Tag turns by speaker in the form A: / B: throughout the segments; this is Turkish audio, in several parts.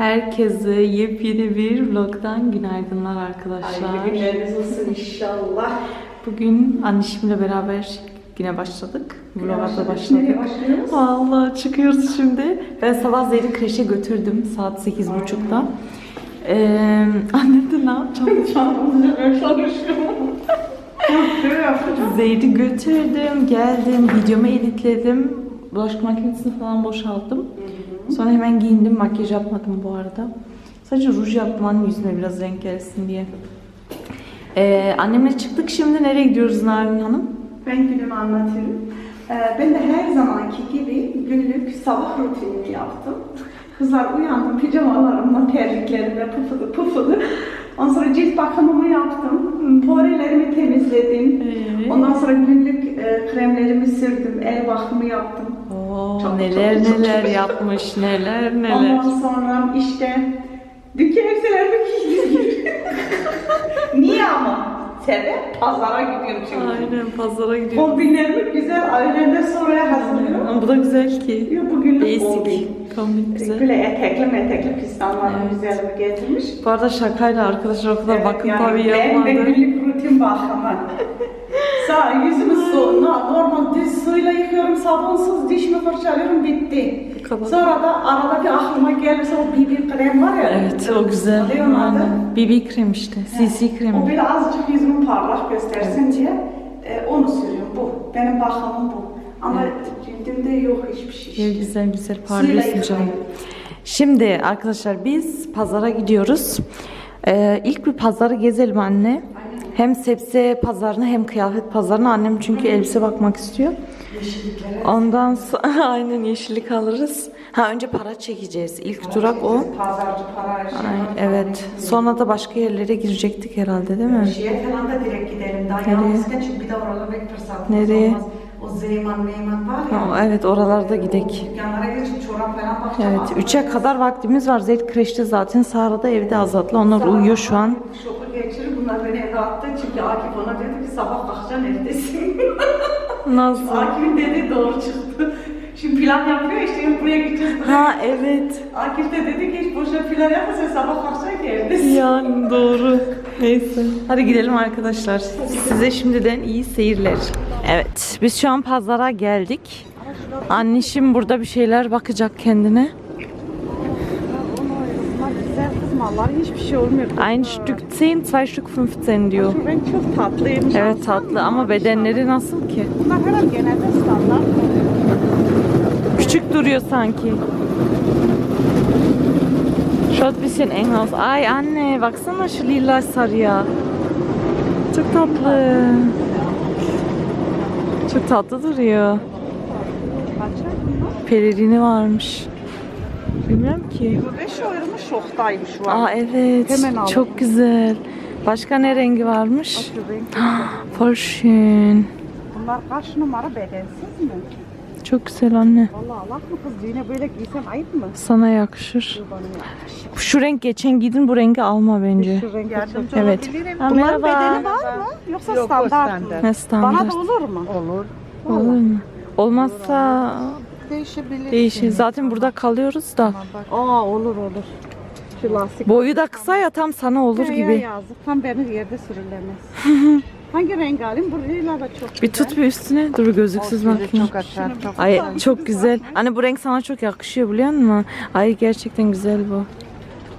A: Herkese yepyeni bir vlogdan günaydınlar arkadaşlar.
B: Hayırlı günleriniz olsun inşallah.
A: Bugün annişimle beraber yine başladık. Vloga da başladık.
B: başlıyoruz?
A: Vallahi çıkıyoruz şimdi. Ben sabah Zehri kreşe götürdüm saat 8.30'da. Ee, annem de ne yapacağım?
B: Çalışıyorum.
A: Zehri götürdüm, geldim, videomu editledim. Bulaşık makinesini falan boşalttım. Sonra hemen giyindim, makyaj yapmadım bu arada. Sadece ruj yaptım annem yüzüne biraz renk gelsin diye. Ee, annemle çıktık şimdi nereye gidiyoruz Narin Hanım?
B: Ben günümü anlatayım. Ee, ben de her zamanki gibi günlük sabah rutinimi yaptım. Kızlar uyandım pijamalarımla, terliklerimle pıfıdı pıfıdı. Ondan sonra cilt bakımımı yaptım. Porelerimi temizledim.
A: Evet.
B: Ondan sonra günlük e, kremlerimi sürdüm. El bakımı yaptım.
A: Oo,
B: Çok,
A: neler
B: çok, çok,
A: neler
B: çok.
A: yapmış, neler neler.
B: Ondan sonra işte dükkan elbiselerimi giydim. Niye ama? Sebep pazara gidiyorum çünkü.
A: Aynen pazara gidiyoruz.
B: Kombinlerimi güzel öğlenden sonraya hazırlıyorum.
A: Ama bu da güzel ki.
B: Ya bugünlük
A: Basic.
B: kombin.
A: Kombin güzel.
B: Böyle etekli metekli pistanlarımı
A: Evet.
B: güzelimi getirmiş.
A: Bu arada şakayla arkadaşlar o kadar
B: Evet,
A: bakım
B: yani
A: tabii
B: Ben
A: yapmadı.
B: de günlük rutin bakımı. Sağ yüzümü su, no- normal düz suyla yıkıyorum, sabunsuz dişimi fırçalıyorum, bitti.
A: Kadar.
B: Sonra da arada bir aklıma gelirse o BB krem var ya.
A: Evet o güzel.
B: Ne onun adı?
A: Aynen. BB krem işte. CC
B: O
A: kremi.
B: böyle azıcık yüzümü parlak göstersin diye e, onu sürüyorum. Bu. Benim bakımım bu. Ama cildimde yok hiçbir şey.
A: Güzel güzel güzel parlıyorsun canım. Şimdi arkadaşlar biz pazara gidiyoruz. Ee, ilk bir pazarı gezelim anne. Hem sebze pazarını hem kıyafet pazarını. Annem çünkü elbise bakmak istiyor.
B: Yeşilliklere.
A: Ondan sonra aynen yeşillik alırız. Ha önce para çekeceğiz. İlk durak o.
B: Pazarcı para. şey,
A: Ay, evet. Sonra da başka yerlere girecektik herhalde değil mi?
B: Şeye falan da direkt gidelim. Daha
A: Nereye?
B: yalnızken çünkü bir de oralara pek fırsatımız
A: Nereye?
B: olmaz. O Zeyman Meyman var ya.
A: Ha, evet oralarda gidek.
B: Dükkanlara geçip çorap falan bakacağım.
A: Evet,
B: Aslında
A: 3'e kadar vaktimiz var. Zeyt kreşte zaten, Sara da evde Azat'la. Onlar uyuyor şu an.
B: Şoku geçirip bunlar beni eve attı. Çünkü Akif ona dedi ki sabah kalkacaksın evdesin.
A: Nasıl?
B: Akif'in dediği doğru çıktı. Şimdi plan yapıyor işte buraya gideceğiz.
A: Ha evet.
B: Akif de dedi ki hiç boşuna plan yapma sen sabah kalkacaksın ki evdesin.
A: Yani doğru. Neyse. Hadi gidelim arkadaşlar. Size şimdiden iyi seyirler. Evet. Biz şu an pazara geldik. Annişim burada bir şeyler bakacak kendine.
B: Kızmalar hiçbir şey olmuyor.
A: Ein Stück 10, zwei Stück 15 diyor.
B: Şu renk çok tatlıymış.
A: Evet tatlı ama bedenleri nasıl ki?
B: Bunlar herhalde genelde standart.
A: Küçük duruyor sanki. Schaut bisschen eng aus. Ay anne baksana şu lila sarıya. Çok tatlı. Çok tatlı duruyor.
B: Bunlar?
A: Pelerini varmış. Bilmiyorum ki.
B: 25 şoktaymış şu an.
A: Aa evet.
B: Hemen aldım.
A: Çok güzel. Başka ne rengi varmış? Schön.
B: Bunlar kaç numara bedensiz mi?
A: Çok güzel anne.
B: Vallahi Allah mı kız düğüne böyle giysem ayıp mı?
A: Sana yakışır. Şu renk geçen giydin bu rengi alma bence.
B: Şu renk yardımcı
A: Evet.
B: Bunların
A: merhaba.
B: bedeni var mı? Yoksa
C: Yok, o
B: standart mı?
C: standart.
B: Bana
A: standart.
B: da olur mu? Olur.
A: Olur mu? Olmazsa
C: Değişebilir.
A: değişir. Zaten burada kalıyoruz da.
B: Aa olur olur. Şu lastik.
A: Boyu da kısa ya tam sana olur
B: Ya,
A: gibi.
B: Ya yazık. Tam beni yerde sürülemez. Hangi renk alayım? Burayla da çok
A: Bir
B: güzel.
A: tut bir üstüne. Dur gözlüksüz bakayım.
C: Çok açar. Çok
A: Ay çok güzel. Hani bu renk sana çok yakışıyor biliyor musun? Ay gerçekten güzel bu.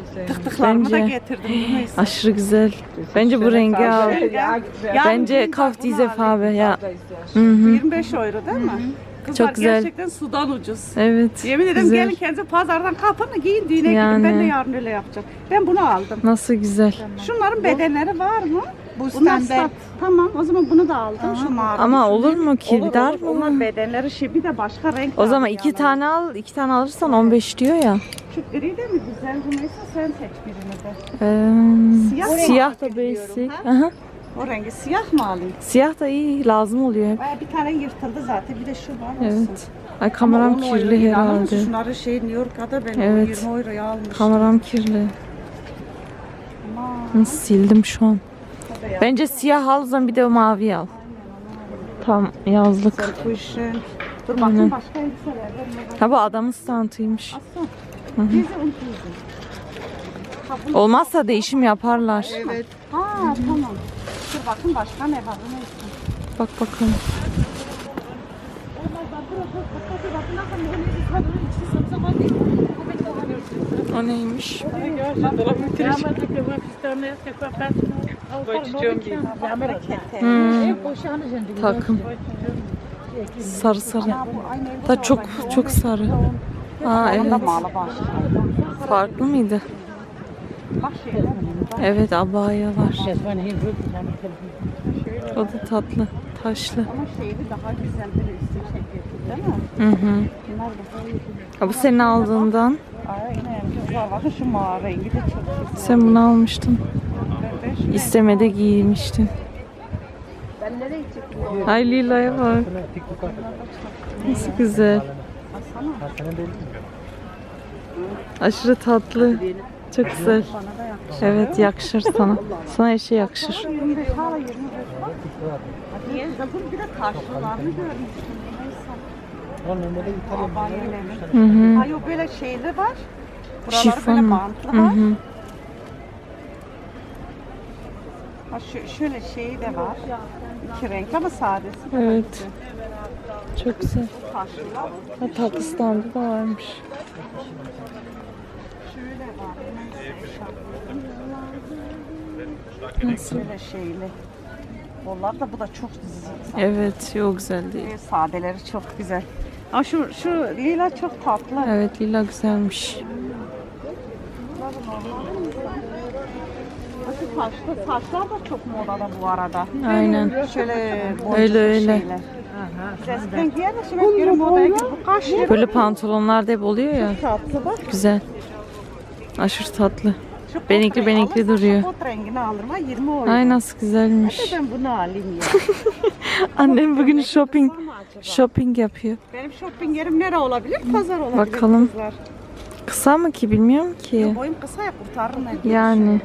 C: güzel.
B: Tıktıklarımı da
A: Bence-
B: getirdim. Neyse.
A: Aşırı güzel. Bence bu rengi al. Bence
B: bunu
A: diese
B: alayım.
A: Farbe ya. Hı hı.
B: 25 euro değil mi? Kızlar
A: Çok güzel.
B: gerçekten sudan ucuz.
A: Evet.
B: Yemin ederim
A: güzel.
B: gelin kendinize pazardan kapını giyin düğüne
A: Yani.
B: gidin. Ben de yarın öyle yapacağım. Ben bunu aldım.
A: Nasıl güzel.
B: Şunların bedenleri var mı?
C: Bu
B: Bunlar
C: standart.
B: Tamam o zaman bunu da aldım. Şu mavi.
A: Ama olur mu ki?
B: Olur,
A: Dar
B: olur. Onlar
A: mı?
B: bedenleri şey bir de başka renk
A: O zaman
B: yani.
A: iki tane al. iki tane alırsan 15 diyor ya.
B: Şu gri de mi güzel? Bu neyse sen seç birini de.
A: Ee,
B: Siyah
A: siyah da basic. Aha.
B: O rengi siyah mı alayım?
A: Siyah da iyi lazım oluyor hep.
B: Bir tane yırtıldı zaten. Bir de şu var olsun.
A: Evet. Ay kameram
B: Ama
A: kirli
B: inanır mısın?
A: herhalde.
B: Şunları şey New York'ta ben
A: Evet.
B: 20 euroya almıştım.
A: Kameram kirli.
B: Aman.
A: Hı, Sildim şu an.
B: Tabii ya.
A: Bence siyah al o zaman bir de mavi al. Tam yazlık.
B: Bu işin. Dur bakayım başka elbiseler var mı?
A: Ha bu adamın stantıymış.
B: Aslan. Und diese.
A: Olmazsa değişim yaparlar.
C: Evet.
B: Ha tamam. Dur bakın başka ne var? Neyse.
A: Bak bakalım. O neymiş? Hmm, takım. Sarı sarı. Da çok çok sarı. Aa evet. Farklı mıydı? Evet abaya var. O da tatlı. Taşlı.
B: Ama şeyli daha güzel bir üstü çekiyorsun değil mi?
A: Hı hı.
B: Bunlar daha iyi.
A: Ha, bu senin aldığından.
B: Aynen. Kızlar bakın şu mavi rengi de çok güzel.
A: Sen bunu almıştın. İstemede giymiştin.
B: Ben nereye çekeyim?
A: Ay Lila'ya bak. Nasıl güzel. Aşırı tatlı. Çok güzel. Evet yakışır sana. Sana şey yakışır.
B: 25 hala 25 bak. Hadi ye kızım bir de görmüştüm.
A: Hı hı.
B: Böyle şeyli var. Buraları
A: Şifon
B: böyle bantlı
A: Hı
B: var.
A: hı.
B: Ha şu, şöyle şeyi de var. İki renk ama sadesi. de
A: Evet. Çok güzel.
B: Taşlılar.
A: Ha, tatlı standı da varmış.
B: Şöyle var.
A: Nasıl?
B: Şöyle şeyli. Onlar da bu da çok zıt.
A: Evet, yok güzel değil.
B: Sadeleri çok güzel. Ama şu, şu lila çok tatlı.
A: Evet, lila güzelmiş.
B: Bakın taşlı, taşlar da çok modada bu arada.
A: Aynen.
B: Şöyle
A: Öyle, öyle.
B: şeyler.
A: Böyle pantolonlar da hep oluyor ya.
B: tatlı bak.
A: Güzel. Aşırı tatlı.
B: Şu
A: Benekli benekli duruyor.
B: Şu kot rengini alırım ha 20 euro.
A: Ay nasıl güzelmiş.
B: Ben bunu alayım ya.
A: Annem bugün shopping shopping yapıyor.
B: Benim shopping yerim nere olabilir? Pazar olabilir
A: Bakalım.
B: kızlar.
A: Kısa mı ki bilmiyorum ki.
B: Boyum kısa ya kurtarır ne
A: Yani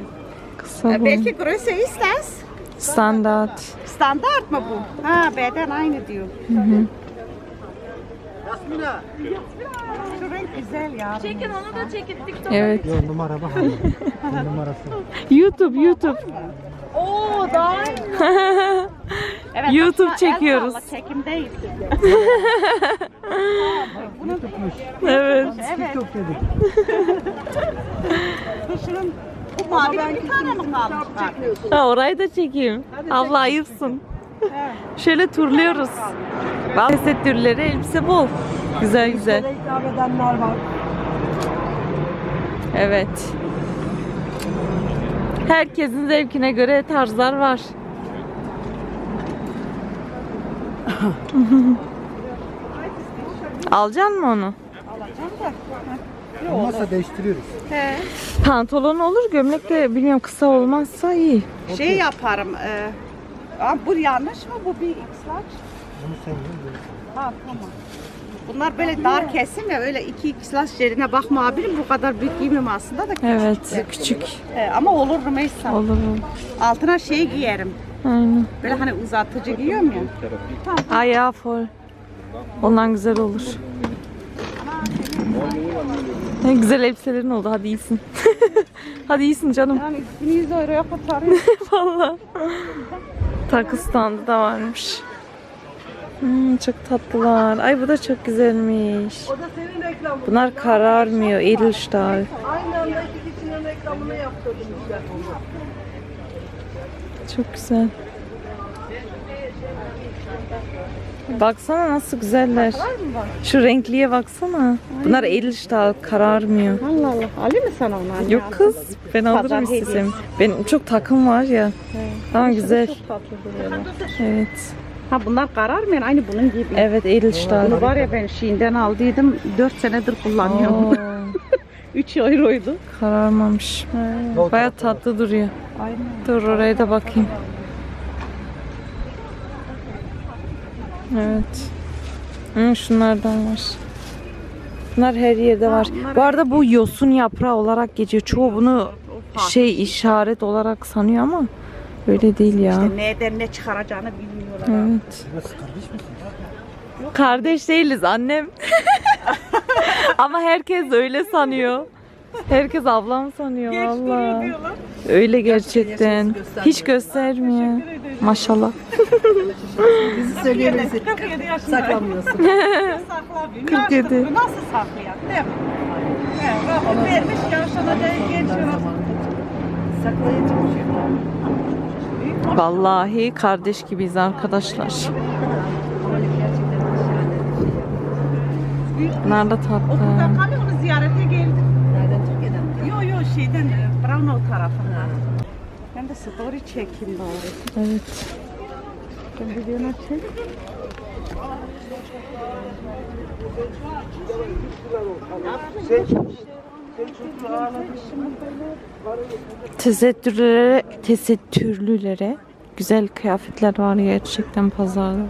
A: kısa
B: E,
A: bu.
B: Belki größe istes.
A: Standart.
B: Standart mı bu? Ha beden aynı diyor. Şu renk güzel ya. Çekin
A: Evet.
D: Yok numara bak. numarası.
A: YouTube YouTube.
B: Oo daha Evet,
A: YouTube
B: el
A: çekiyoruz.
B: salla, Çekimdeyiz.
A: Evet.
B: Evet.
D: Çok dedik.
B: Şunun bu mavi bir tane mi kalmış?
A: Ha, orayı da çekeyim. Abla ayıpsın. Şöyle turluyoruz. Bak tesettürleri elbise bol. Güzel güzel.
D: İkram edenler var.
A: Evet. Herkesin zevkine göre tarzlar var. Alacaksın mı onu?
B: Alacağım da.
D: Olmazsa değiştiriyoruz.
B: He.
A: Pantolon olur, gömlek de bilmiyorum kısa olmazsa iyi.
B: Şey yaparım. E, Aa, bu yanlış mı? Bu bir X large.
D: Bunu sen yiyin.
B: Ha tamam. Bunlar böyle dar kesim ya öyle iki X large yerine bakma abim bu kadar büyük giymem aslında da küçük.
A: Evet, küçük.
B: He, ama olur Rümeysa.
A: Olur.
B: Altına şey giyerim.
A: Aynen.
B: Böyle hani uzatıcı giyiyorum ya. Tamam.
A: Ayağı full. Ondan güzel olur. Ne güzel elbiselerin oldu. Hadi iyisin. Hadi iyisin canım.
B: Yani 100 euroya kurtarıyor.
A: Valla. Takı standı da varmış. Hmm, çok tatlılar. Ay bu da çok güzelmiş.
C: O da senin reklamın.
A: Bunlar kararmıyor. Edelstahl.
C: Aynı anda iki kişinin reklamını yaptırdım.
A: Çok güzel. Baksana nasıl güzeller. Şu renkliye baksana. Bunlar Edelstahl kararmıyor.
B: Allah Allah. Ali mi sana onu?
A: Yok kız. Ben alırım istesem. Benim çok takım var ya. Ama güzel.
B: Çok tatlı duruyorlar.
A: Evet.
B: Ha bunlar karar mı? Yani aynı bunun gibi.
A: Evet Edelstahl.
B: Bunu var ya ben Şii'nden aldıydım. 4 senedir kullanıyorum.
A: Oo,
B: 3 euroydu.
A: kararmamış. Baya tatlı duruyor.
B: Aynen.
A: Dur oraya da bakayım. Evet. Hı, şunlardan var. Bunlar her yerde var. Bu arada bu yosun yaprağı olarak geçiyor. Çoğu bunu şey işaret olarak sanıyor ama öyle değil ya.
B: İşte nereden ne çıkaracağını bilmiyorlar.
A: Evet.
D: Kardeş
A: değiliz annem. ama herkes öyle sanıyor. Herkes ablam sanıyor valla. Öyle gerçekten. Hiç göstermiyor. Maşallah.
B: Söylüyoruz. 47 yaşında. Saklamıyorsun. Saklamıyor.
A: 47.
B: Yaşlı Nasıl saklayan? Değil mi? Evet, vermiş. Saklayıcı bir şey.
A: Vallahi kardeş gibiyiz arkadaşlar. Da
B: Okulda
A: tatlı.
B: kalıyor onu ziyarete geldim. Nereden Türkiye'den? Yok yok şeyden e, Brownlow tarafından. Ben de story çekeyim bari.
A: Evet.
B: Ben videonu çek.
A: Tesettürlere, tesettürlülere güzel kıyafetler var gerçekten pazarda.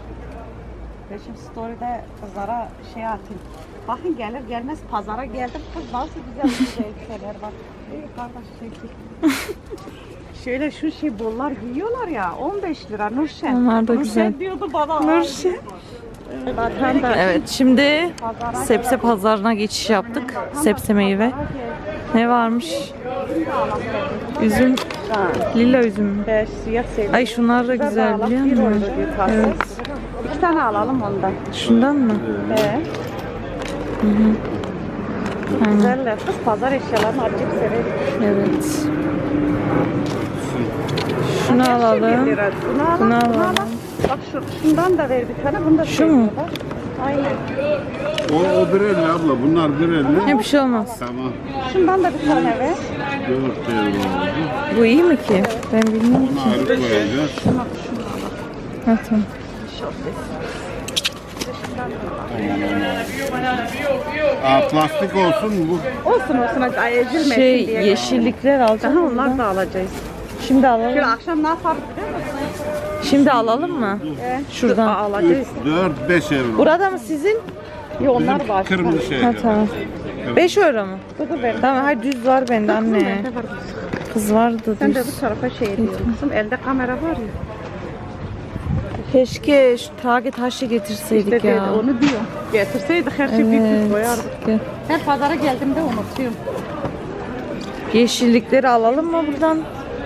B: Ben şimdi story'de kızlara şey atayım. Bakın gelir gelmez pazara geldim. Kız nasıl güzel güzel şeyler var. İyi kardeş çekil. Şöyle şu şey bollar giyiyorlar ya 15 lira Nurşen.
A: Onlar da
B: Nurşen
A: güzel.
B: diyordu bana.
A: Nurşen.
B: Vatandaş.
A: Evet şimdi sebze pazarına geçiş yaptık. Sebze meyve. Ne varmış? Üzüm. Lila üzüm. Ay şunlar da güzel biliyor musun? Evet.
B: İki tane alalım ondan.
A: Şundan mı?
B: Ee,
A: Aynen.
B: güzeller. Kız pazar eşyalarını acayip severim.
A: Evet. Şunu
B: Bir
A: alalım.
B: lira. Bunu alalım.
A: Bunu alalım.
B: Bak şu, şundan da ver bir tane. Bunu da
A: Şu mu?
B: seviyorlar. Aynen.
E: O, o bir elli abla. Bunlar bir elli.
A: Ne bir şey olmaz.
E: Tamam.
B: Şundan da bir tane ver.
E: Dört euro oldu.
A: Bu iyi mi ki? Ben bilmiyorum
E: Bunu
A: ki.
E: ayrı koyacağız.
A: Ha, tamam.
E: Aa, plastik olsun bu.
B: Olsun olsun hadi ezilmesin
A: Şey
B: diye.
A: yeşillikler alacağım.
B: Daha onlar da alacağız.
A: Şimdi
B: Şöyle
A: alalım.
B: akşam ne yaparız biliyor musun?
A: Şimdi alalım mı?
B: Ee,
A: Şuradan.
B: Aa, alacağız.
E: Dört, beş euro.
A: Burada mı sizin?
B: Yok onlar var.
E: Kırmızı şey.
A: Ha tamam. 5 euro mu?
B: Bu da ver.
A: Tamam hayır düz var bende anne. Kız vardı
B: Sen de
A: düz.
B: bu tarafa şey ediyorsun. Elde kamera var ya.
A: Keşke şu trage taşı getirseydik
B: İşte
A: ya.
B: dedi, onu diyor. Getirseydik her şeyi
A: Evet.
B: bir koyardık.
A: Gel.
B: Her pazara geldiğimde unutuyorum.
A: Yeşillikleri alalım mı buradan?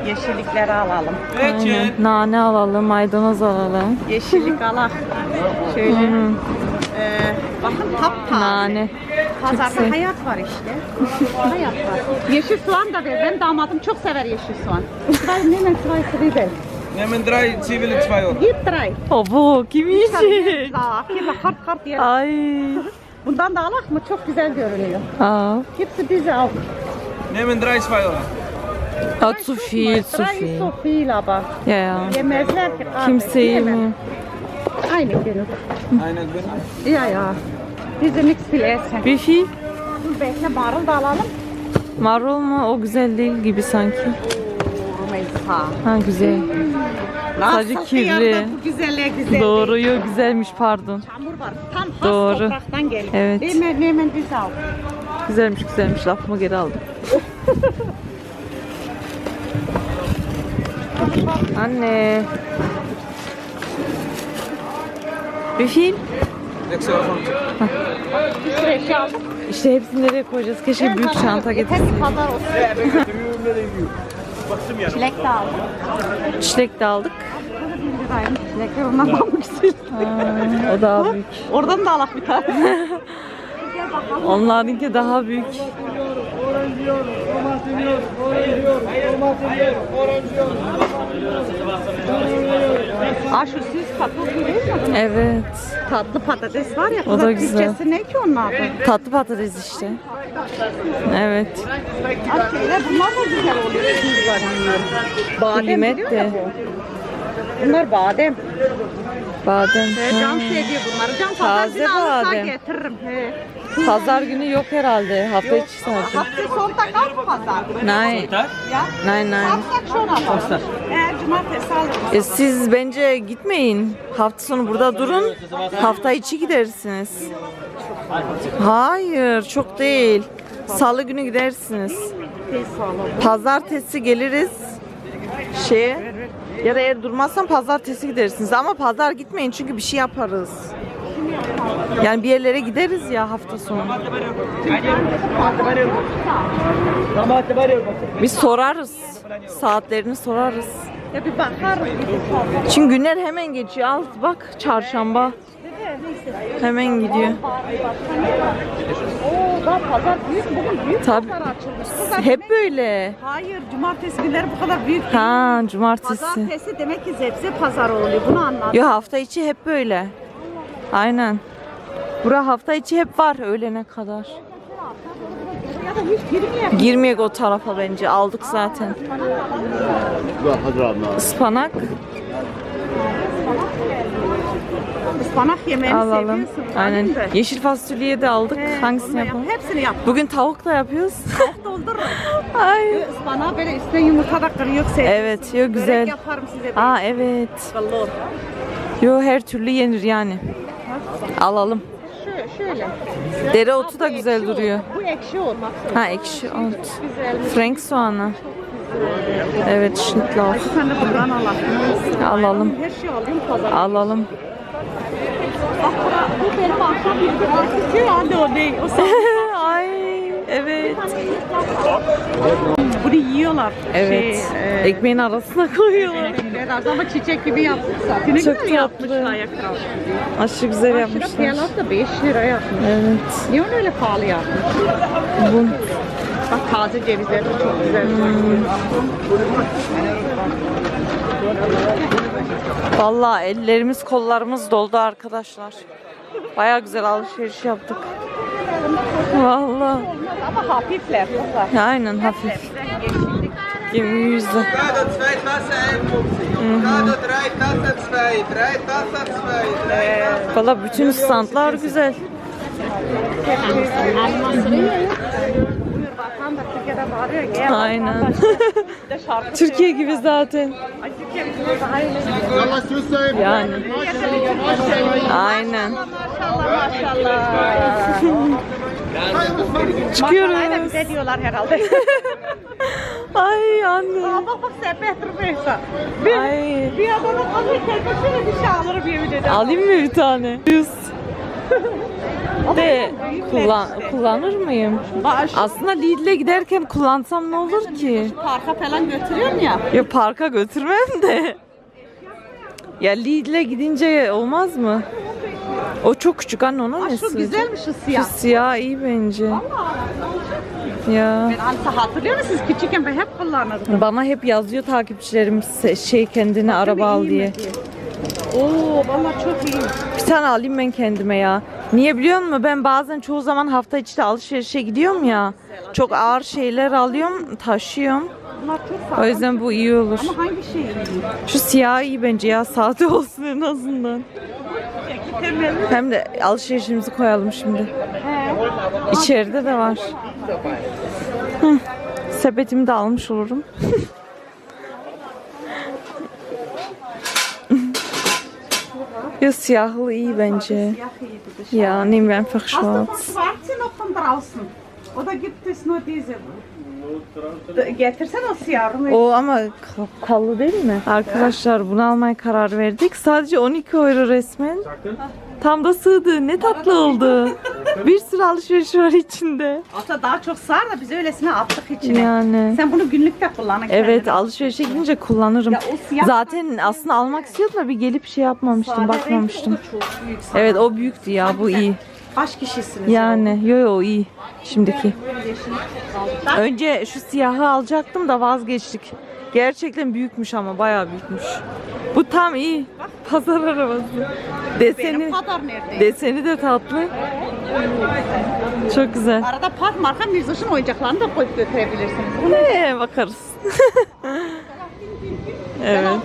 B: Yeşillikleri alalım.
A: Aynen. Nane alalım, maydanoz alalım.
B: Yeşillik alak. Şöyle.
A: Hı.
B: Ee, bakın taptaze.
A: Nane.
B: Pazarda hayat var işte. hayat var. Yeşil soğan da ver. Benim damadım çok sever yeşil soğan. Ben nehmen zwei Zwiebeln.
D: Drei Zwiebeln, 2 Euro.
B: Git drei.
A: Abo kim yiyecek?
B: Aa, Hier kart kart yer.
A: Ay.
B: Bundan da alak mı? Çok güzel görünüyor.
A: Aa.
B: Hepsi bize al.
D: Nehmen drei, 2 Euro.
A: Aa, zu viel, zu
B: Drei ist
A: viel.
B: so viel aber.
A: Ya ya.
B: Yemezler ki. kardeş,
A: Kimse
B: yiyemem.
A: yemiyor.
B: Aynı genug.
D: Eine Birne.
B: Ja ja. Bize nichts viel essen.
A: Bir.
B: Dur bekle marul da alalım.
A: Marul mu? O güzel değil gibi sanki.
B: Rumeysa.
A: Ha güzel. Sadece kirli.
B: bu güzelliğe güzel.
A: Doğru yok güzelmiş pardon.
B: Çamur var. Tam has
A: Doğru.
B: topraktan geliyor.
A: Evet.
B: Hemen hemen biz al.
A: Güzelmiş güzelmiş lafımı geri aldım. Anne. Bir fil.
D: 6 Euro 50.
B: Bir sürü eşya aldık.
A: İşte hepsini nereye koyacağız? Keşke büyük çanta
B: Yeter ki
A: getirseydik.
B: pazar olsun. Çilek de aldık.
A: Çilek de aldık.
B: Liraymış çilekler ondan pamuk istiyor.
A: Aa, o daha büyük.
B: Oradan da alak bir tane.
A: Onlarınki daha büyük.
B: Aa şu süs patates değil mi?
A: Evet.
B: Tatlı patates var ya.
A: O da güzel.
B: Türkçesi ne ki onun adı?
A: Tatlı patates işte. Evet.
B: Aa şeyler bunlar da güzel oluyor. Süs var bunlar. Badem biliyor
A: de.
B: ya bu. Bunlar badem.
A: Badem.
B: He, Can seviyor bunları. Can pazar
A: Taze
B: günü alırsa
A: badem.
B: getiririm. He.
A: Pazar günü yok herhalde. Hafta içi sadece.
B: Hafta sonu tak al pazar.
A: Nein.
B: Ya.
A: Nein nein.
B: Satsak şunu alalım. Eğer cumartesi alırım.
A: E, siz bence gitmeyin. Hafta sonu burada durun. Hafta içi gidersiniz. Hayır, çok değil. Salı günü gidersiniz. Pazartesi geliriz. Şeye ya da eğer durmazsan pazartesi gidersiniz. Ama pazar gitmeyin çünkü bir şey yaparız. Yani bir yerlere gideriz ya hafta sonu. Biz sorarız. Saatlerini sorarız.
B: Ya bir bakarız.
A: Çünkü günler hemen geçiyor. Al bak çarşamba. Hemen gidiyor.
B: Daha pazar büyük. Bugün büyük
A: Tabii.
B: pazar açılmış. Kızlar
A: Hep böyle.
B: Hayır, cumartesi günleri bu kadar büyük değil.
A: Ha cumartesi.
B: Pazartesi demek ki zebze pazarı oluyor. Bunu anladım.
A: Yo hafta içi hep böyle. Aynen. Bura hafta içi hep var öğlene kadar. Girmeyek o tarafa bence. Aldık zaten. Ispanak
B: Ispanak yemeğini
A: alalım.
B: seviyorsun.
A: Aynen.
B: da.
A: Yeşil fasulyeyi de aldık.
B: He,
A: Hangisini
B: yap.
A: yapalım?
B: Hepsini yap.
A: Bugün tavuk da yapıyoruz.
B: Doldururum.
A: Ay.
B: Ispanağı böyle üstüne yumurta da kırıyor seviyorsun.
A: Evet, yo güzel.
B: Börek yaparım size de.
A: Aa evet.
B: Vallahi.
A: Yo her türlü yenir yani. Alalım.
B: Şöyle, şöyle.
A: Dereotu da güzel
B: ekşi
A: duruyor.
B: ot. Bu ekşi ot.
A: Ha ekşi ot. Frank soğanı. Evet.
B: Bir tane de buradan alalım.
A: Alalım.
B: Her şeyi alayım pazar.
A: Alalım.
B: Bak bu benim akşam bir tutuyor anne o değil. O sen.
A: evet.
B: Bunu yiyorlar.
A: Evet.
B: Şey, e,
A: Ekmeğin arasına koyuyorlar.
B: Biraz ama çiçek gibi zaten. Ne
A: Çok
B: güzel yapmışlar ayakkabı.
A: Aşırı güzel yapmışlar.
B: fiyatlar da 5 lira yapmış.
A: Evet.
B: Niye onu öyle pahalı yapmış?
A: Bu.
B: Bak taze cevizler de çok güzel.
A: Vallahi ellerimiz kollarımız doldu arkadaşlar. Baya güzel alışveriş yaptık. Vallahi.
B: Ama hafifler kızlar.
A: Aynen hafif. Gibi yüzde.
D: Kado 2 Tassen 51. Kado 3 Tassen 2. 3 Tassen 2.
A: Valla bütün standlar güzel.
B: Bağırıyor. Gel
A: Aynen. Türkiye gibi zaten. Yani. Aynen.
B: Maşallah maşallah.
A: Çıkıyoruz.
B: bize diyorlar herhalde.
A: Ay anne.
B: Aa, bak bak sepet durmuşsa. Bir,
A: Ay.
B: bir adamın alırken şöyle bir şey alırım yemin ederim.
A: Alayım mı bir tane? Yüz. De kullan kullanır mıyım?
B: Baş,
A: Aslında Lidl'e giderken kullansam ne olur ki?
B: parka falan götürüyorum ya.
A: Ya parka götürmem de. Ya Lidl'e gidince olmaz mı? O çok küçük anne ona
B: Aa,
A: ne
B: şu güzelmiş şu
A: Şu
B: siyah.
A: siyah iyi bence. Ya.
B: Ben hani hatırlıyor musunuz küçükken ben hep kullanırdım.
A: Bana hep yazıyor takipçilerim şey kendine araba al
B: mi
A: diye.
B: Oo vallahi çok iyi.
A: Bir tane alayım ben kendime ya. Niye biliyor musun? Ben bazen çoğu zaman hafta içi de alışverişe gidiyorum ya. Çok ağır şeyler alıyorum, taşıyorum.
B: Bunlar çok
A: O yüzden bu iyi olur.
B: Ama hangi şey iyi?
A: Şu siyah iyi bence ya. Sade olsun en azından.
B: Temelli.
A: Hem de alışverişimizi koyalım şimdi. İçeride de var. Hı. Sepetimi de almış olurum. ya siyahlı iyi bence. Ja, nehmen wir einfach
B: Hast du
A: schwarz.
B: Schwarze noch von draußen? Oder gibt es nur diese? Getirsen o siyahını.
A: O ama ka- kallı değil mi? Arkadaşlar bunu almaya karar verdik. Sadece 12 euro resmen. Tam da sığdı. Ne tatlı oldu. Bir sürü alışveriş var içinde.
B: Ata daha çok sar da biz öylesine attık içine.
A: Yani.
B: Sen bunu günlük de kullan.
A: Evet
B: kendine.
A: alışverişe gidince kullanırım.
B: Ya o siyah-
A: Zaten aslında almak istiyordum da bir gelip şey yapmamıştım,
B: Sade renkli,
A: bakmamıştım.
B: O da çok büyük.
A: Evet o büyüktü ya bu iyi.
B: Kaç kişisiniz?
A: Yani yo yo iyi şimdiki. Önce şu siyahı alacaktım da vazgeçtik. Gerçekten büyükmüş ama bayağı büyükmüş. Bu tam iyi. Pazar arabası. Deseni,
B: Benim kadar nerede?
A: deseni de tatlı. Çok güzel.
B: Arada park marka Mirzoş'un oyuncaklarını da koyup götürebilirsiniz. Bu ne?
A: Ee, bakarız. evet.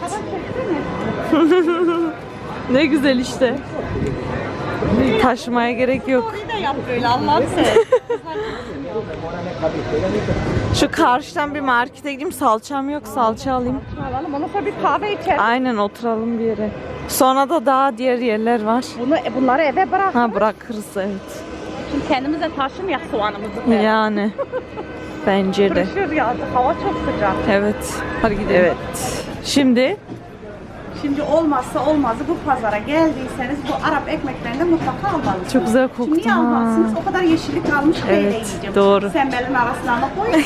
A: Ne güzel işte. Taşımaya gerek yok.
B: Orayı da yap böyle Allah'ını seversen.
A: Şu karşıdan bir markete gideyim. Salçam yok. Salça alayım.
B: Alalım onu sonra bir kahve içelim.
A: Aynen oturalım bir yere. Sonra da daha diğer yerler var.
B: Bunu, bunları eve bırak.
A: Ha bırakırız evet.
B: Şimdi kendimiz de taşımayak soğanımızı.
A: Yani. Bence de.
B: Kırışır ya hava çok sıcak.
A: Evet. Hadi gidelim. Evet. Şimdi
B: Şimdi olmazsa olmazı bu pazara geldiyseniz bu Arap ekmeklerini mutlaka almalısınız.
A: Çok güzel
B: Şimdi
A: koktu
B: niye
A: ha.
B: almazsınız? O kadar yeşillik kalmış
A: Evet,
B: neyle yiyeceğim?
A: doğru.
B: Sen belin arasına mı koy?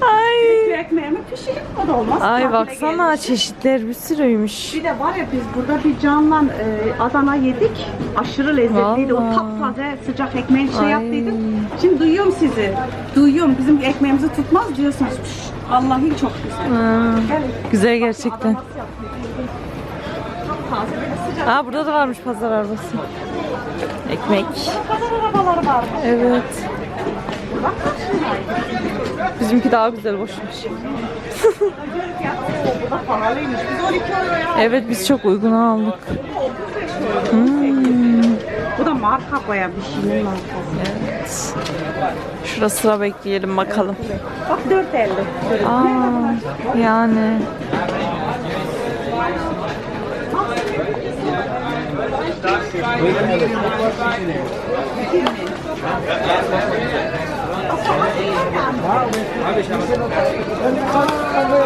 A: Ay.
B: Şu ekmeğimi pişirip o da olmaz.
A: Ay
B: Tatile
A: baksana
B: gelmiş.
A: çeşitler bir sürüymüş.
B: Bir de var ya biz burada bir canla e, Adana yedik. Aşırı lezzetliydi.
A: Vallahi.
B: O taptaze sıcak ekmeğin şey
A: Ay.
B: yaptıydık. Şimdi duyuyorum sizi. Duyuyorum. Bizim ekmeğimizi tutmaz diyorsunuz. Püş, Vallahi çok güzel. Gelin.
A: güzel gerçekten. Aa burada da varmış pazar arabası. Ekmek.
B: Pazar arabaları var.
A: Evet. Bizimki daha güzel boşmuş.
B: Ya, o, bu da pahalıymış. Biz 12 euroya
A: Evet biz çok uygun aldık.
B: 35 euro. Bu da marka baya bir şeyin markası.
A: Evet. Şurada sıra bekleyelim bakalım.
B: Bak 4.50.
A: Aa, yani.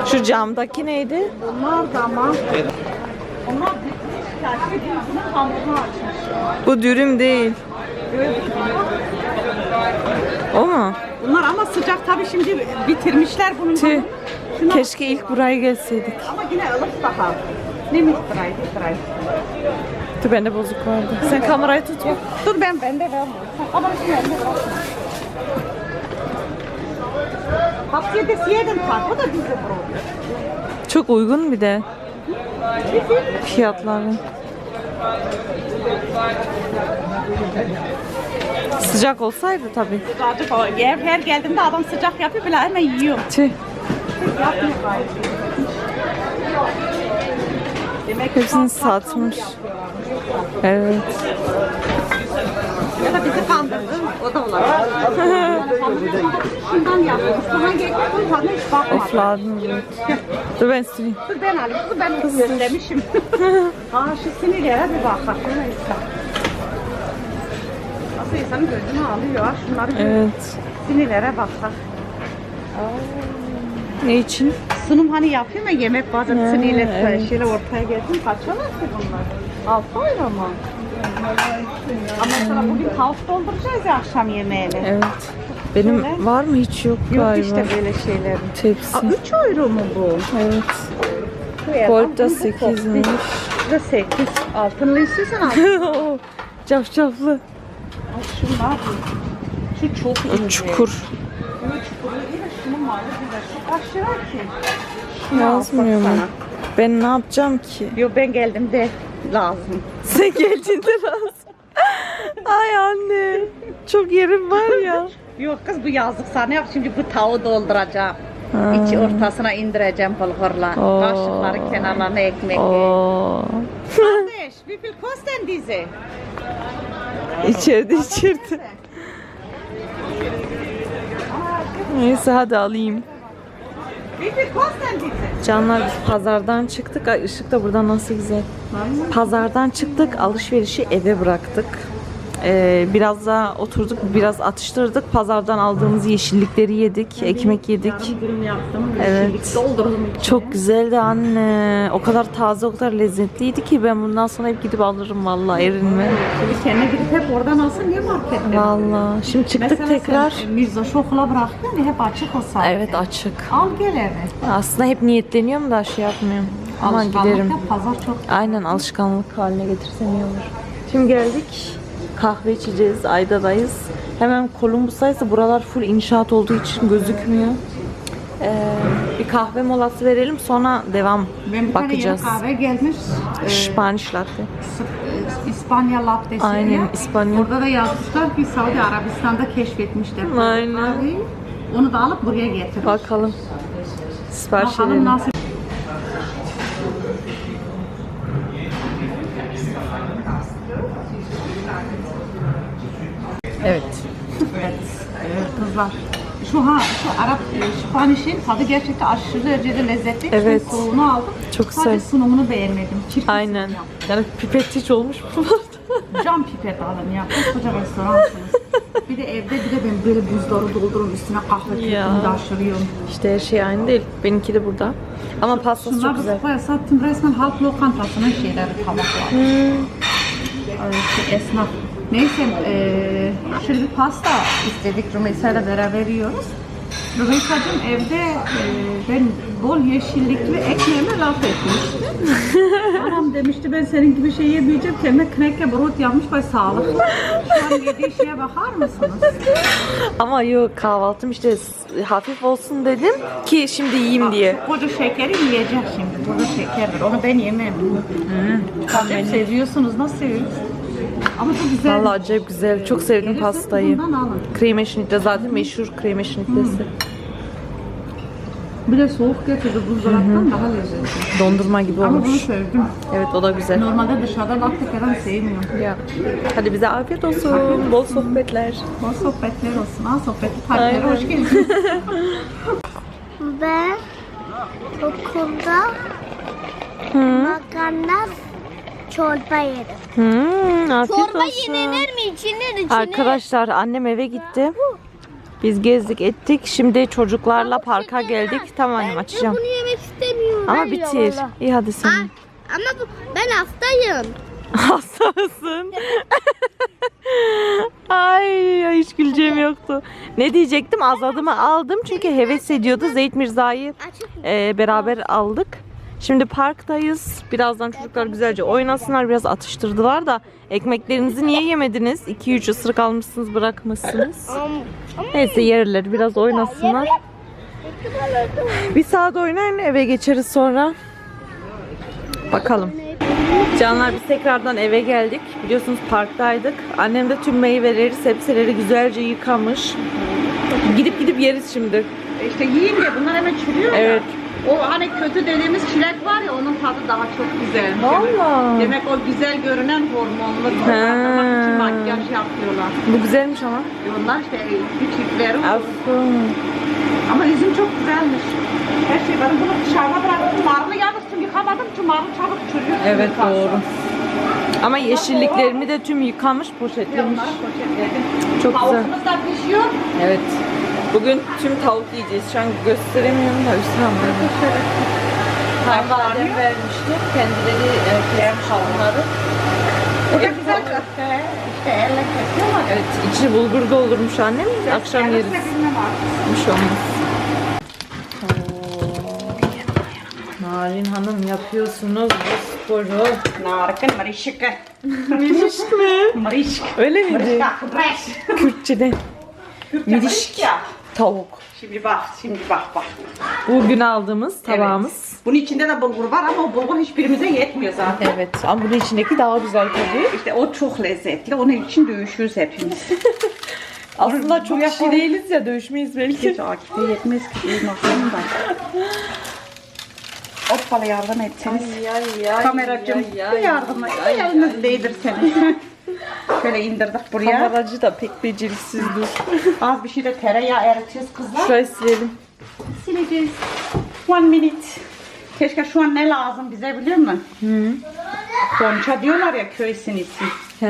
A: Şu camdaki neydi?
B: Onlar da ama onlar.
A: Bu dürüm değil. O mu?
B: Bunlar ama sıcak tabii şimdi bitirmişler bunun.
A: Tüh.
B: Şuna-
A: Keşke ilk buraya gelseydik.
B: Ama yine ılık daha. Ne miktarı, miktarı.
A: Dur bende bozuk vardı. Sen kamerayı tut. bak.
B: Dur ben bende ver. Ama şimdi. Habt ihr das jeden Tag oder diese Brot?
A: Çok uygun bir de. Fiyatları. Sıcak olsaydı tabii.
B: Sıcacık o. Her, her geldiğimde adam sıcak yapıyor bile hemen yiyorum.
A: Tüh.
B: Yapmıyor gayet. Demek
A: Hepsini satmış. Evet.
B: Ya da bizi kandırdı. O da olabilir. Şundan yapıyoruz. Hangi ekmeğin tadına hiç bakmadım.
A: Of lazım. Dur ben süreyim.
B: Dur ben alayım. Dur ben özlemişim. Aa şu sinirlere bir bak. bak, Neyse. Nasıl insanın gözünü alıyor. Şunları.
A: Evet.
B: Sinirlere bak. bak.
A: Ne için?
B: Sunum hani yapıyor ya yemek bazen
A: Ha,
B: sinirle
A: evet.
B: şöyle ortaya geldim. Kaçıyorlar ki bunlar? 6 euro mu? Ama mesela bugün tavuk dolduracağız ya akşam yemeğini.
A: Evet. Benim
B: Şöyle.
A: var mı hiç yok
B: Yok
A: galiba.
B: işte böyle şeylerin.
A: Tepsi.
B: Aa, 3 euro mu bu?
A: Evet. Gold da
B: Bu çok
A: 8'miş.
B: Bu da 8. Altınlı istiyorsan al.
A: Cafcaflı.
B: Ay, Şunlar. Şu çok ince.
A: Çukur.
B: Şu çukurlu değil de şunun güzel. Şu kaç lira ki? Şunu
A: Yazmıyor mu? Ben ne yapacağım ki?
B: Yok ben geldim de lazım.
A: Sen geldiğinde lazım. Ay anne. Çok yerim var ya.
B: Yok kız bu yazlık sana yap şimdi bu tavuğu dolduracağım. İçi ortasına indireceğim bulgurla.
A: Oo.
B: Kaşıkları kenarlarına ekmek.
A: Oo.
B: Kardeş, wie viel kosten diese?
A: İçeride içeride. Neyse hadi alayım. Canlar biz pazardan çıktık. Ay ışık da burada nasıl güzel. Pazardan çıktık. Alışverişi eve bıraktık. Ee, biraz daha oturduk. Biraz atıştırdık. Pazardan aldığımız yeşillikleri yedik. Ekmek yedik.
B: Dürüm yaptım.
A: Evet.
B: yeşillik Doldurdum içine.
A: Çok güzeldi anne. O kadar taze, o kadar lezzetliydi ki ben bundan sonra hep gidip alırım vallahi erinme.
B: Şimdi kendine gidip hep oradan alsın niye marketten?
A: Vallahi. Şimdi çıktık
B: Mesela
A: tekrar.
B: sen Mirza Şokula bırakıyorsun ya hep açık o saat.
A: Evet açık.
B: Al gel eve.
A: Aslında hep niyetleniyorum da şey yapmıyorum. Ama
B: Alışkanlık
A: giderim.
B: Pazar çok
A: Aynen alışkanlık haline getirsem iyi olur. Şimdi geldik. Kahve içeceğiz. Ayda'dayız. Hemen Columbus'taysa buralar full inşaat olduğu için gözükmüyor. Ee, bir kahve molası verelim sonra devam
B: Ben bir tane
A: bakacağız.
B: kahve gelmiş. Ee,
A: Spanish latte.
B: E, İspanya lattesi.
A: Aynen,
B: ya.
A: İspanya.
B: Orada da yazmışlar ki Saudi Arabistan'da keşfetmişler.
A: Aynen.
B: Onu da alıp buraya getirmiş.
A: Bakalım. Sipariş
B: Bakalım nasıl.
A: Evet.
B: Evet. Evet kızlar. Şu ha şu Arap e, Spanish'in tadı gerçekten aşırı derecede lezzetli.
A: Evet.
B: Şimdi soğuğunu aldım.
A: Çok
B: Sadece
A: güzel.
B: sunumunu beğenmedim. Çirkin
A: Aynen.
B: sunum yaptı.
A: Yani pipet hiç olmuş mu?
B: Cam pipet alın ya. Koskoca restoransınız. Bir de evde bir de ben böyle buzları doldururum üstüne kahve
A: Ya.
B: köpüğünü de aşırıyorum.
A: İşte her şey aynı değil. Benimki de burada. Ama pastası çok güzel.
B: bayağı sattım resmen halk lokantasının şeyleri tabaklar.
A: Hmm.
B: Evet, şey, esnaf. Neyse eee şimdi bir pasta istedik Rümeysa ile beraber yiyoruz. Rümeysa'cığım evde eee, ben bol yeşillikli ekmeğime laf etmişti. Anam demişti ben senin gibi şey yemeyeceğim. Kendine kneke brot yapmış ve sağlıklı. Şu an yediği şeye bakar mısınız?
A: Ama yok kahvaltım işte hafif olsun dedim ki şimdi yiyeyim diye.
B: Koca şekeri yiyecek şimdi. Koca şekerdir. Onu ben yemem. Acayip seviyorsunuz. Nasıl seviyorsunuz? Ama çok güzel.
A: Vallahi acayip güzel. Çok sevdim
B: Gelirseniz
A: pastayı. Kreme şnitle zaten meşhur kreme şnitlesi.
B: Bir de soğuk getirdi buzdolaptan daha lezzetli.
A: Dondurma gibi
B: Ama bunu
A: olmuş.
B: sevdim.
A: Evet o da güzel.
B: Normalde dışarıda latte falan sevmiyorum.
A: Ya. Hadi bize afiyet olsun. Bol sohbetler.
B: Bol sohbetler olsun. Ha sohbetli partilere hoş geldiniz.
F: Ben okulda makarna çorba yedim.
A: Hmm, afiyet
F: Çorba
A: olsun.
F: yenilir mi? İçinir içine.
A: Arkadaşlar annem eve gitti. Biz gezdik ettik. Şimdi çocuklarla parka geldik. Tamam annem
F: Ben
A: açacağım.
F: bunu yemek istemiyorum.
A: Ama bitir. İyi hadi sen.
F: Aa, Ama bu, ben hastayım.
A: Hasta mısın? Ay ay, hiç güleceğim yoktu. Ne diyecektim? Azadımı aldım çünkü heves ediyordu. Zeyt Mirza'yı e, beraber aldık. Şimdi parktayız. Birazdan çocuklar güzelce oynasınlar. Biraz atıştırdılar da ekmeklerinizi niye yemediniz? 2-3 ısırık almışsınız bırakmışsınız. Neyse yerler biraz oynasınlar. Bir saat oynayın eve geçeriz sonra. Bakalım. Canlar biz tekrardan eve geldik. Biliyorsunuz parktaydık. Annem de tüm meyveleri, sebzeleri güzelce yıkamış. Gidip gidip yeriz şimdi.
B: işte yiyin diye bunlar hemen çürüyor ya. O hani kötü dediğimiz çilek var ya onun tadı daha çok güzel.
A: Valla.
B: Demek o güzel görünen hormonlu toparlamak için makyaj yapıyorlar.
A: Bu güzelmiş ama.
B: Onlar işte küçükleri.
A: Aferin.
B: Ama üzüm çok güzelmiş. Her şey ben bunu dışarıda bıraktım. Marlı yalnız tüm yıkamadım. Tüm marlı çabuk çürüyor.
A: Evet
B: Yıkarsın.
A: doğru. Ama yeşilliklerimi de tüm yıkamış, poşetlemiş.
B: Onları poşetledim.
A: Çok güzel.
B: Tavuğumuz da pişiyor.
A: Evet. Bugün tüm tavuk yiyeceğiz. Şu an gösteremiyorum da Hüsam Kayınvalidem vermişti. Kendileri e, kesmiş bunları.
B: Bu da güzel köfte. İşte elle kesiyorlar.
A: Evet, içi bulgur doldurmuş annem. Akşam yeriz.
B: Bilmem artık.
A: Bir şey olmaz. Narin Hanım yapıyorsunuz bu sporu.
B: Narkın marişıkı.
A: Mirişk mi?
B: Marişk.
A: Öyle miydi?
B: Fresh.
A: Kürtçe'de.
B: Marişk ya.
A: Tavuk.
B: Şimdi bak, şimdi bak bak.
A: Bugün aldığımız tabağımız.
B: Evet. Bunun içinde de bulgur var ama o bulgur hiçbirimize yetmiyor zaten.
A: Evet. Ama bunun içindeki daha güzel tabii.
B: İşte o çok lezzetli. Onun için dövüşüyoruz hepimiz.
A: Aslında çok kişi
B: koy.
A: değiliz ya dövüşmeyiz belki.
B: Hiç Akif'e yetmez ki. Noktanın da. Hoppala yardım etseniz. Kameracım bir yardım et. Bir eliniz değdirseniz. Şöyle indirdik buraya.
A: Kameracı da pek beceriksizdir.
B: Az bir şey de tereyağı eriteceğiz kızlar.
A: Şurayı silelim.
B: Sileceğiz. One minute. Keşke şu an ne lazım bize biliyor musun? Hı. Gonca diyorlar ya köy sinisi
A: He.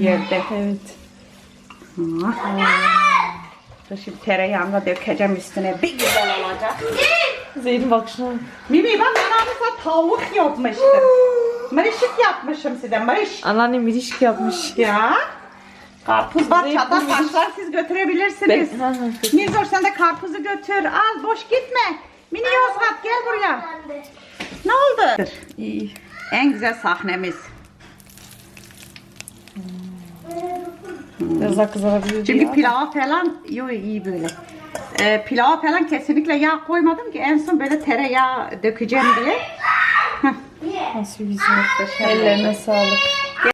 B: yerde.
A: Evet.
B: Ha. Şimdi tereyağını da dökeceğim üstüne. Bir güzel olacak.
A: Zeynep bak şuna.
B: Mimi ben sana tavuk yapmıştım. Marişik yapmışım size marış.
A: Anneannem mirişk yapmış.
B: Ya. Karpuz var
A: Zeytin
B: çatal taşlar siz götürebilirsiniz.
A: Ben- Ha, ha, peki.
B: Nizor sen de karpuzu götür. Al boş gitme. Mini Yozgat gel buraya. Ne oldu?
A: İyi.
B: En güzel sahnemiz.
A: Biraz daha kızarabilir
B: Çünkü
A: ya.
B: pilava falan yo iyi böyle. Ee, pilava falan kesinlikle yağ koymadım ki en son böyle tereyağı dökeceğim diye.
A: Nasıl güzel. Ellerine sağlık.